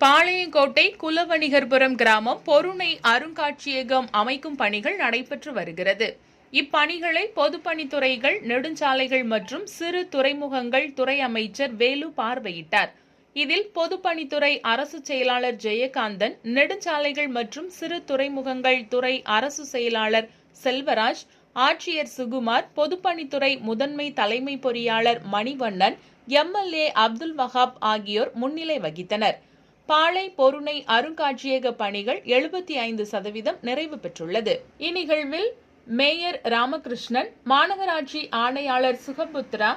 பாளையங்கோட்டை குலவணிகர்புரம் கிராமம் பொருணை அருங்காட்சியகம் அமைக்கும் பணிகள் நடைபெற்று வருகிறது. இப்பணிகளை பொதுப்பணித்துறைகள் நெடுஞ்சாலைகள் மற்றும் சிறு துறைமுகங்கள் துறை அமைச்சர் வேலு பார்வையிட்டார். இதில் பொதுப்பணித்துறை அரசு செயலாளர் ஜெயகாந்தன் நெடுஞ்சாலைகள் மற்றும் சிறு துறைமுகங்கள் துறை அரசு செயலாளர் செல்வராஜ் ஆட்சியர் சுகுமார் பொதுப்பணித்துறை முதன்மை தலைமை பொறியாளர் மணிவண்ணன் எம்எல்ஏ அப்துல் வஹாப் ஆகியோர் முன்னிலை வகித்தனர். பாளை பொருணை அருங்காட்சியக பணிகள் எழுபத்தி ஐந்து சதவீதம் நிறைவு பெற்றுள்ளது. இந்நிகழ்வில் மேயர் ராமகிருஷ்ணன் மாநகராட்சி ஆணையாளர் சுகபுத்ரா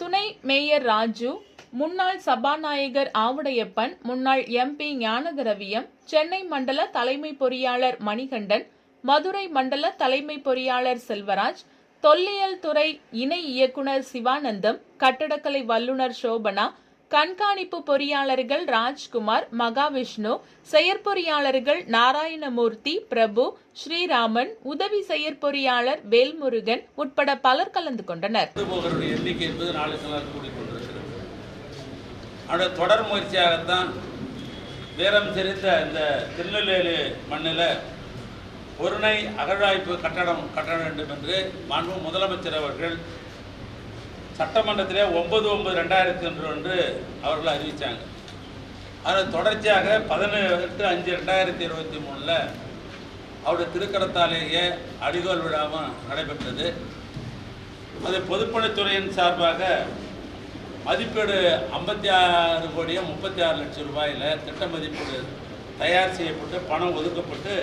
துணை மேயர் ராஜு முன்னாள் சபாநாயகர் ஆவுடையப்பன் முன்னாள் எம்பி ஞானதரவியம் சென்னை மண்டல தலைமை பொறியாளர் மணிகண்டன் மதுரை மண்டல தலைமை பொறியாளர் செல்வராஜ் தொல்லியல் துறை இணை இயக்குனர் சிவானந்தம் கட்டடக்கலை வல்லுநர் சோபனா கண்காணிப்பு பொறியாளர்கள் ராஜ்குமார் மகாவிஷ்ணு செயற்பொறியாளர்கள் நாராயணமூர்த்தி பிரபு ஸ்ரீராமன் உதவி செயற்பொறியாளர் வேல்முருகன் உட்பட பலர் கலந்து கொண்டனர். போகிறவருடைய தொடர் முயற்சியாகத்தான் வீரம் செறிந்த இந்த திருநெல்வேலி மண்ணில் பொருணை அகழாய்ப்பு கட்டடம் கட்ட வேண்டும் என்று மாண்பு முதலமைச்சர் அவர்கள் சட்டமன்றத்திலே ஒன்பது ஒன்பது ரெண்டாயிரத்தி ஒன்று என்று அவர்கள் அறிவித்தாங்க அதில் தொடர்ச்சியாக பதினெட்டு அஞ்சு ரெண்டாயிரத்தி இருபத்தி மூணில் அவருடைய திருக்கடத்தாலேயே அடிகோல் விழாவும் நடைபெற்றது. அது பொதுப்பணித்துறையின் சார்பாக மதிப்பீடு ஐம்பத்தி ஆறு கோடியே முப்பத்தி ஆறு லட்சம் ரூபாயில் திட்ட மதிப்பீடு தயார் செய்யப்பட்டு பணம் ஒதுக்கப்பட்டு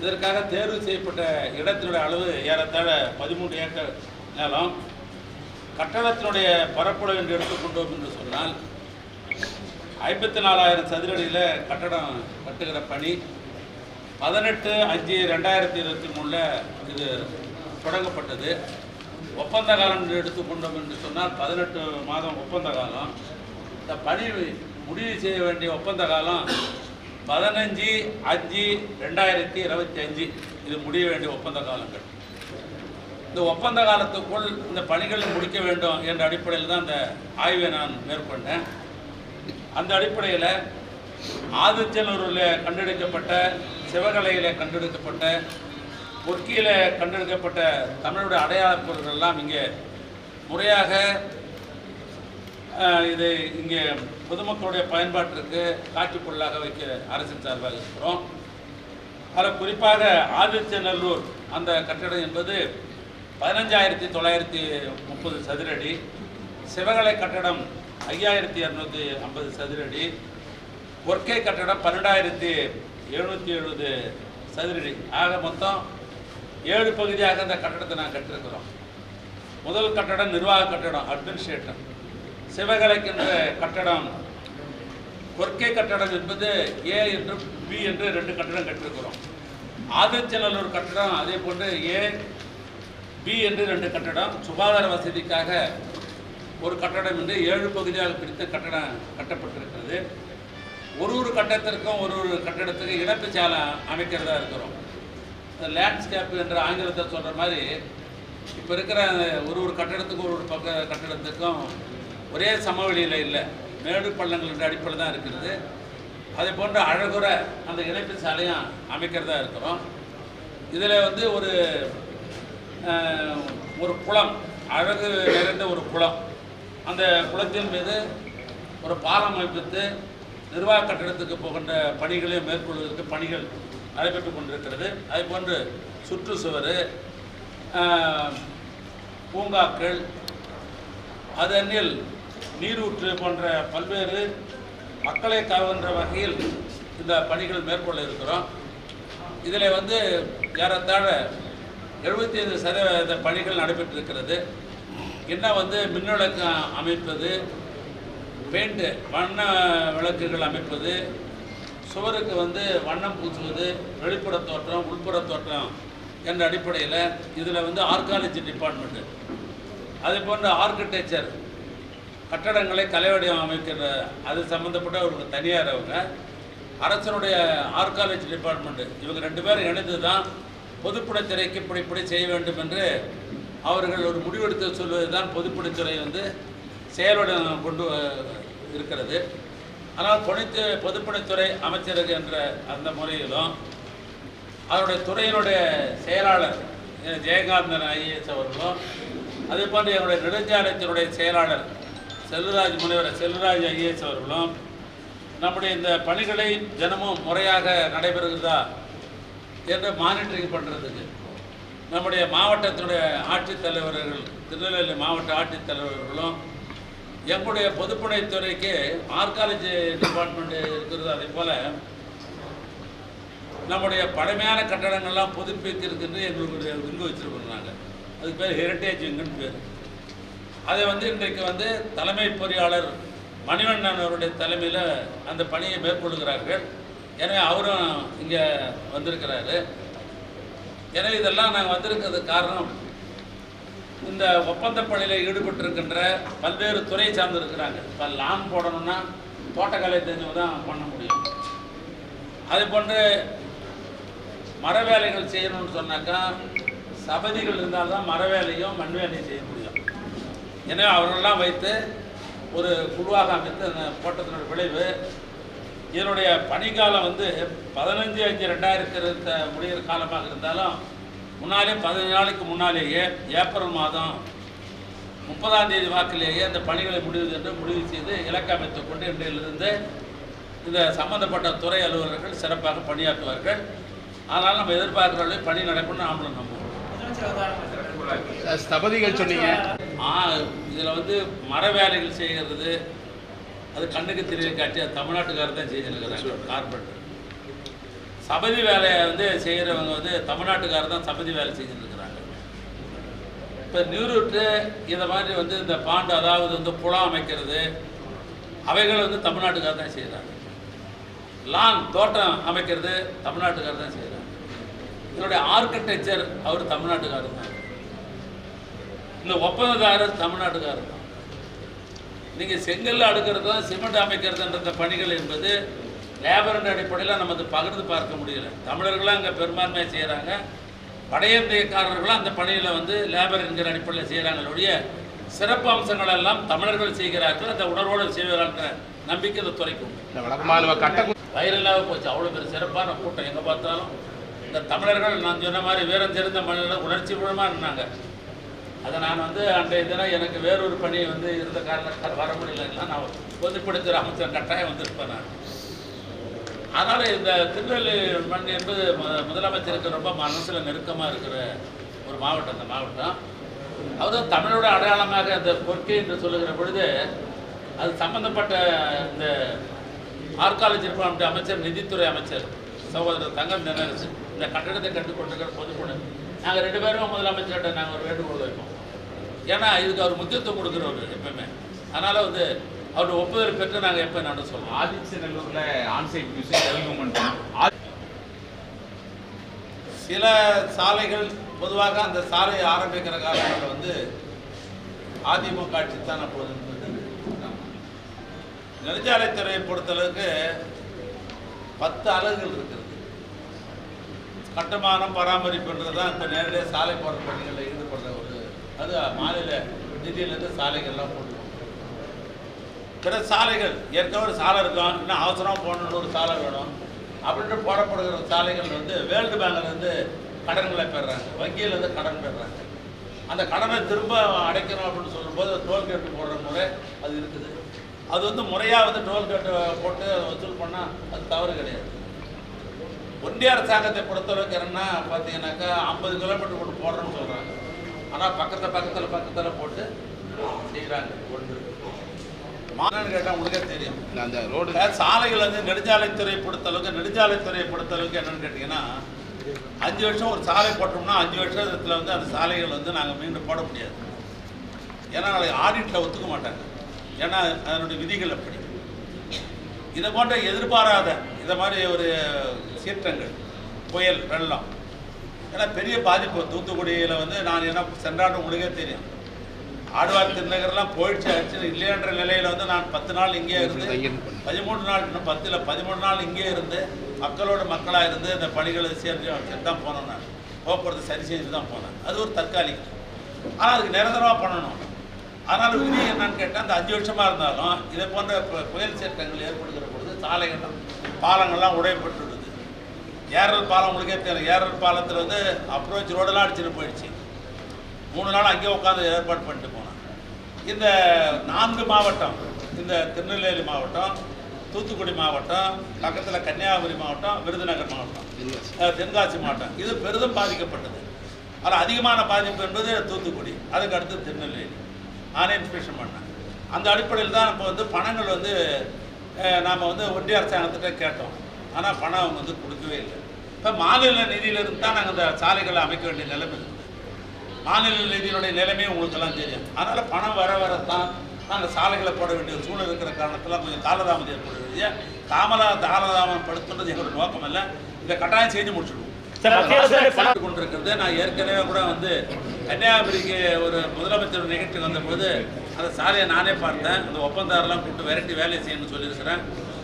இதற்காக தேர்வு செய்யப்பட்ட இடத்தினுடைய அளவு ஏறத்தாழ பதிமூன்று ஏக்கர் நிலம். கட்டடத்தினுடைய பரப்பளவு என்று எடுத்துக்கொண்டோம் என்று சொன்னால் ஐம்பத்தி நாலாயிரம் சதுரடியில் கட்டடம் கட்டுகிற பணி பதினெட்டு அஞ்சு ரெண்டாயிரத்தி இருபத்தி மூணில் இது தொடங்கப்பட்டது. ஒப்பந்த காலம் என்று எடுத்துக்கொண்டோம் என்று சொன்னால் பதினெட்டு மாதம் ஒப்பந்த காலம். இந்த பணி முடிவு செய்ய வேண்டிய ஒப்பந்த காலம் பதினஞ்சு அஞ்சு ரெண்டாயிரத்தி இருபத்தி அஞ்சு. இது முடிய வேண்டிய ஒப்பந்த காலங்கள். இந்த ஒப்பந்த காலத்துக்குள் இந்த பணிகளை முடிக்க வேண்டும் என்ற அடிப்படையில் தான் அந்த ஆய்வை நான் மேற்கொண்டேன். அந்த அடிப்படையில் ஆதிச்சலூரில் கண்டெடுக்கப்பட்ட சிவகலையில் கண்டெடுக்கப்பட்ட பொற்கியில் கண்டெடுக்கப்பட்ட தமிழோட அடையாளப் பொருள்கள்லாம் எல்லாம் இங்கே முறையாக இது இங்கே பொதுமக்களுடைய பயன்பாட்டிற்கு காட்சிப்பொருளாக வைக்க அரசின் சார்பாக இருக்கிறோம். அதில் குறிப்பாக ஆதிச்சநல்லூர் அந்த கட்டடம் என்பது பதினஞ்சாயிரத்தி தொள்ளாயிரத்தி முப்பது சதுரடி. சிவகலை கட்டடம் ஐயாயிரத்தி இரநூத்தி ஐம்பது சதுரடி. ஒர்க்கே கட்டடம் பன்னெண்டாயிரத்தி எழுநூற்றி எழுபது சதுரடி. ஆக மொத்தம் ஏழு பகுதியாக அந்த கட்டடத்தை நான் கட்டிருக்கிறோம். முதல் கட்டடம் நிர்வாக கட்டடம் அட்மினிஸ்ட்ரேட்டர் சிவகலைக்கின்ற கட்டடம் கொர்க்கை கட்டடம் என்பது ஏ என்று பி என்று ரெண்டு கட்டடம் கட்டிருக்கிறோம். ஆதிச்சநல்லூர் கட்டடம் அதே போன்று ஏ பி என்று ரெண்டு கட்டடம் சுகாதார வசதிக்காக ஒரு கட்டடம் என்று ஏழு பகுதியாக பிரித்து கட்டடம் கட்டப்பட்டிருக்கிறது. ஒரு ஒரு கட்டத்திற்கும் ஒரு ஒரு கட்டடத்துக்கு இணைப்பு சாலை அமைக்கிறதா இருக்கிறோம். லேண்ட்ஸ்கேப் என்ற ஆங்கிலத்தை சொல்கிற மாதிரி இப்போ இருக்கிற ஒரு ஒரு கட்டடத்துக்கும் ஒரு ஒரு பக்க கட்டடத்துக்கும் ஒரே சமவெளியில் இல்லை. மேடு பள்ளங்கள் என்ற அடிப்படையில் தான் இருக்கிறது. அதே போன்ற அழகுற அந்த இணைப்பு சாலையும் அமைக்கிறதா இருக்கிறோம். இதில் வந்து ஒரு ஒரு குளம் அழகு நிறைந்த ஒரு குளம். அந்த குளத்தின் மீது ஒரு பாலம் அமைப்பித்து நிர்வாக கட்டடத்துக்கு போகின்ற பணிகளை மேற்கொள்வதற்கு பணிகள் நடைபெற்று கொண்டிருக்கிறது. அதே போன்று சுற்றுச்சுவர் பூங்காக்கள் அதனில் நீரூற்று போன்ற பல்வேறு மக்களை கவர்கின்ற வகையில் இந்த பணிகள் மேற்கொள்ள இருக்கிறோம். இதில் வந்து ஏறத்தாழ எழுபத்தி ஐந்து சதவீத பணிகள் நடைபெற்றிருக்கிறது. என்ன வந்து மின்விளக்கம் அமைப்பது பெயிண்ட்டு வண்ண விளக்குகள் அமைப்பது சுவருக்கு வந்து வண்ணம் பூசுவது வெளிப்புற தோற்றம் உள்புற தோற்றம் என்ற அடிப்படையில் இதில் வந்து ஆர்காலஜி டிபார்ட்மெண்ட்டு அதே போன்ற ஆர்கிடெக்சர் கட்டடங்களை கலை வடிவம் அமைக்கிற அது சம்மந்தப்பட்ட ஒரு தனியார் அவங்க. அரசனுடைய ஆர்காலஜி டிபார்ட்மெண்ட்டு இவங்க ரெண்டு பேரும் இணைந்து தான் பொதுப்பணித்துறைக்கு இப்படி இப்படி செய்ய வேண்டும் என்று அவர்கள் ஒரு முடிவெடுத்து சொல்வது தான் பொதுப்பணித்துறை வந்து செயலுடன் கொண்டு இருக்கிறது. ஆனால் பொனித்து பொதுப்பணித்துறை அமைச்சருக்கு என்ற அந்த முறையிலும் அவருடைய துறையினுடைய செயலாளர் ஜெயகாந்தன் ஐஏஎஸ் அவர்களும் அதே போன்று என்னுடைய நெடுஞ்சாலைத்தினுடைய செயலாளர் செல்வராஜ் முனைவர் செல்வராஜ் ஐஏஎஸ் அவர்களும் நம்முடைய இந்த பணிகளை தினமும் முறையாக நடைபெறுகிறதா என்று மானிட்டரிங் பண்ணுறதுக்கு நம்முடைய மாவட்டத்தினுடைய ஆட்சித்தலைவர்கள் திருநெல்வேலி மாவட்ட ஆட்சித்தலைவர்களும் எங்களுடைய பொதுப்பணித்துறைக்கு ஆர்காலஜி டிபார்ட்மெண்ட் இருக்கிறது அதே போல் நம்முடைய பழமையான கட்டடங்கள்லாம் புதுப்பிக்கிறதுக்கு எங்களுடைய விங்கு வச்சுருக்கோம் நாங்கள் அதுக்கு பேர் ஹெரிட்டேஜ் விங்குன்னு பேர். அதை வந்து இன்றைக்கு வந்து தலைமை பொறியாளர் மணிவண்ணன் அவருடைய தலைமையில் அந்த பணியை மேற்கொள்கிறார்கள். எனவே அவரும் இங்கே வந்திருக்கிறாரு. எனவே இதெல்லாம் நாங்கள் வந்திருக்கிறது காரணம் இந்த ஒப்பந்த பணியில் ஈடுபட்டிருக்கின்ற பல்வேறு துறை சார்ந்திருக்கிறாங்க இப்போ லான் போடணும்னா தோட்டக்கலை தெரிஞ்சவங்க தான் பண்ண முடியும். அது போன்று மர வேலைகள் செய்யணும்னு சொன்னாக்கா சபதிகள் இருந்தால் தான் மர வேலையும் மண் வேலையும் செய்ய முடியும். எனவே அவர்களெல்லாம் வைத்து ஒரு குழுவாக அமைத்து அந்த போட்டத்தினுடைய விளைவு இதனுடைய பணிக்காலம் வந்து பதினஞ்சு அஞ்சு ரெண்டாயிரத்தி இருபத்த முடிகிற காலமாக இருந்தாலும் முன்னாலே பதினஞ்சு நாளைக்கு முன்னாலேயே ஏப்ரல் மாதம் முப்பதாம் தேதி வாக்கிலேயே அந்த பணிகளை முடிவு என்று முடிவு செய்து இலக்கு அமைத்துக் கொண்டு இன்றையிலிருந்து இந்த சம்பந்தப்பட்ட துறை அலுவலர்கள் சிறப்பாக பணியாற்றுவார்கள். ஆனால் நம்ம எதிர்பார்க்கிற பணி நடக்கும்னு நாமளும் நம்புவோம். ஸ்தபதிகள் சொன்னீங்க. ஆ இதில் வந்து மர வேலைகள் செய்கிறது அது கண்ணுக்கு தெரிய காட்டி அது தமிழ்நாட்டுக்காரர் தான் செஞ்சுருக்கிறாங்க கார்பெண்டர் சபதி வேலையை வந்து செய்கிறவங்க வந்து தமிழ்நாட்டுக்காரர் தான் சபதி வேலை செஞ்சுருக்கிறாங்க இப்போ நியூரூட்டு இதை மாதிரி வந்து இந்த பாண்டு அதாவது வந்து புலம் அமைக்கிறது அவைகள் வந்து தமிழ்நாட்டுக்காரர் தான் செய்கிறாங்க லான் தோட்டம் அமைக்கிறது தமிழ்நாட்டுக்காரர் தான் செய்கிறாங்க இதனுடைய ஆர்கிடெக்சர் அவர் தமிழ்நாட்டுக்காரர் தான். இந்த ஒப்பந்ததாரர் தமிழ்நாட்டுக்காரர் தான். நீங்கள் செங்கல்ல அடுக்கிறது தான் சிமெண்ட் அமைக்கிறதுன்ற பணிகள் என்பது லேபர் அடிப்படையில் நம்ம அதை பகிர்ந்து பார்க்க முடியல. தமிழர்களும் அங்கே பெரும்பான்மையாக செய்கிறாங்க வடையந்தியக்காரர்களும் அந்த பணியில் வந்து லேபர் என்கிற அடிப்படையில் செய்கிறாங்களே ஒழிய சிறப்பு அம்சங்கள் எல்லாம் தமிழர்கள் செய்கிறார்கள். அந்த உணர்வோடு செய்வார்கள்ன்ற நம்பிக்கை இந்த துறைக்கு உண்டு. இந்த வழக்கமாக நம்ம கட்ட வைரலாக போச்சு. அவ்வளோ பெரிய சிறப்பான கூட்டம் எங்கே பார்த்தாலும். இந்த தமிழர்கள் நான் சொன்ன மாதிரி வீரம் தெரிந்த மனிதர்கள் உணர்ச்சி பூர்வமாக இருந்தாங்க அதை நான் வந்து அன்றைய தினம் எனக்கு வேறொரு பணி வந்து இருந்த காரணத்தால் வர முடியலன்னா நான் பொதுப்படுத்துகிற அமைச்சர் கட்டாயம் வந்திருப்பேன் நான். அதனால் இந்த திருநெல்வேலி மண் என்பது முதலமைச்சருக்கு ரொம்ப மனசில் நெருக்கமாக இருக்கிற ஒரு மாவட்டம் அந்த மாவட்டம். அவர் தமிழோட அடையாளமாக இந்த கொற்கை என்று சொல்லுகிற பொழுது அது சம்பந்தப்பட்ட இந்த ஆர்காலஜி டிபார்ட்மெண்ட் அமைச்சர் நிதித்துறை அமைச்சர் சகோதரர் தங்கம் தென்னரசு இந்த கட்டடத்தை கட்டுக்கொண்டிருக்கிற பொதுக்குழு. நாங்கள் ரெண்டு பேரும் முதலமைச்சர்கிட்ட நாங்கள் ஒரு வேண்டுகோள் வைப்போம். ஏன்னா இதுக்கு அவர் முக்கியத்துவம் கொடுக்குறவர் எப்பவுமே. அதனால் வந்து அவருடைய ஒப்புதல் பெற்று நாங்கள் எப்போ நட சொல்லுவோம் ஆதிச்சநல்லூர்ல ஆன்சைட் மியூசிக் ஆதி சில சாலைகள் பொதுவாக அந்த சாலையை ஆரம்பிக்கிற காலங்களில் வந்து அதிமுக ஆட்சி தான் அப்பொழுது நெடுஞ்சாலைத்துறையை பொறுத்தளவுக்கு பத்து அலகுகள் இருக்கிறது. கட்டுமானம் பராமரிப்புன்றது தான் இப்போ நேரடியாக சாலை போடுற பணிகளில் ஈடுபடுற ஒரு அது மாநில நிதியிலேருந்து சாலைகள்லாம் போடுவோம் பிற சாலைகள் ஏற்கனவே ஒரு சாலை இருக்கும். இன்னும் அவசரமாக போகணுன்னு ஒரு சாலை வேணும். அப்படின்ட்டு போடப்படுகிற சாலைகள் வந்து வேர்ல்டு பேங்க்லேருந்து கடன்களை பெறுறாங்க. வங்கியிலேருந்து கடன் பெறுறாங்க. அந்த கடனை திரும்ப அடைக்கணும் அப்படின்னு சொல்லும்போது டோல்கேட் போடுற முறை அது இருக்குது. அது வந்து முறையாக வந்து டோல்கேட்டை போட்டு அதை வசூல் பண்ணால் அது தவறு கிடையாது. ஒன்றிய அரசாங்கத்தை பொறுத்தளவுக்கு என்னென்னா பார்த்தீங்கன்னாக்கா ஐம்பது கிலோமீட்டர் கொண்டு போடுறோன்னு சொல்கிறாங்க ஆனால் பக்கத்தில் பக்கத்தில் பக்கத்தில் போட்டு செய்கிறாங்க ஒன்று மாநாடு கேட்டால் உங்களுக்கே தெரியும். அந்த ரோடு சாலைகள் வந்து நெடுஞ்சாலைத்துறை பொறுத்தளவுக்கு நெடுஞ்சாலைத்துறையை பொறுத்தளவுக்கு என்னன்னு கேட்டிங்கன்னா அஞ்சு வருஷம் ஒரு சாலை போட்டோம்னா அஞ்சு வருஷத்துல வந்து அந்த சாலைகள் வந்து நாங்கள் மீண்டும் போட முடியாது. ஏன்னா நாளைக்கு ஆடிட்டில் ஒத்துக்க மாட்டாங்க. ஏன்னா அதனுடைய விதிகள் அப்படி. இதை போன்ற எதிர்பாராத இதை மாதிரி ஒரு சீற்றங்கள் புயல் வெள்ளம் ஏன்னா பெரிய பாதிப்பு தூத்துக்குடியில் வந்து நான் என்ன சென்றாண்டு உங்களுக்கே தெரியும். ஆழ்வார் திருநகர்லாம் போயிடுச்சு ஆச்சு. இல்லையன்ற நிலையில் வந்து நான் பத்து நாள் இங்கே இருந்து. பதிமூணு நாள் இன்னும் பத்தில் பதிமூணு நாள் இங்கே இருந்து மக்களோட மக்களாக இருந்து இந்த பணிகளை சேர்ந்து தான் போனேன் நான். போக்குவரத்து சரி செஞ்சு தான் போனேன். அது ஒரு தற்காலிகம். ஆனால் அதுக்கு நிரந்தரமாக பண்ணணும். ஆனால் விதி என்னன்னு கேட்டால் அந்த அஞ்சு வருஷமாக இருந்தாலும் இதை போன்ற புயல் சீற்றங்கள் ஏற்படுகிற சாலைகள் பாலங்கள்லாம் உடையப்பட்டுருக்குது ஏரல் பாலம் உங்களுக்கே தெரியும். ஏரல் பாலத்தில் வந்து அப்ரோச் ரோடெல்லாம் அடிச்சுட்டு போயிடுச்சு. மூணு நாள் அங்கேயே உட்காந்து ஏற்பாடு பண்ணிட்டு போனேன் இந்த நான்கு மாவட்டம் இந்த திருநெல்வேலி மாவட்டம் தூத்துக்குடி மாவட்டம் பக்கத்தில் கன்னியாகுமரி மாவட்டம் விருதுநகர் மாவட்டம் தென்காசி மாவட்டம். இது பெரிதும் பாதிக்கப்பட்டது. அதில் அதிகமான பாதிப்பு என்பது தூத்துக்குடி அதுக்கு அடுத்து திருநெல்வேலி. நானே இன்ஸ்பெக்ஷன் பண்ணேன். அந்த அடிப்படையில் தான் இப்போ வந்து பணங்கள் வந்து நாம் வந்து ஒன்றிய அரசாங்கத்திட்ட கேட்டோம். ஆனால் பணம் அவங்க வந்து கொடுக்கவே இல்லை. இப்போ மாநில நிதியிலிருந்து தான் நாங்கள் இந்த சாலைகளை அமைக்க வேண்டிய நிலைமை இருக்குது மாநில நிதியினுடைய நிலைமையும் உங்களுக்கெல்லாம் தெரியும். அதனால் பணம் வர வரத்தான் நாங்கள் சாலைகளை போட வேண்டிய சூழல் இருக்கிற காரணத்தில் கொஞ்சம் காலதாமதம் ஏற்படுது தாமதா தாமதாமம் படுத்துன்றது எங்களோட நோக்கம் இல்லை இதை கட்டாயம் செஞ்சு முடிச்சிடுவோம். கொண்டிருக்கிறது. நான் ஏற்கனவே கூட வந்து கன்னியாகுமரிக்கு ஒரு முதலமைச்சர் நிகழ்ச்சி வந்தபோது அந்த சாலையை நானே பார்த்தேன். அந்த ஒப்பந்தாரெல்லாம் கூப்பிட்டு விரட்டி வேலை செய்யணும்னு சொல்லியிருக்கிறேன்.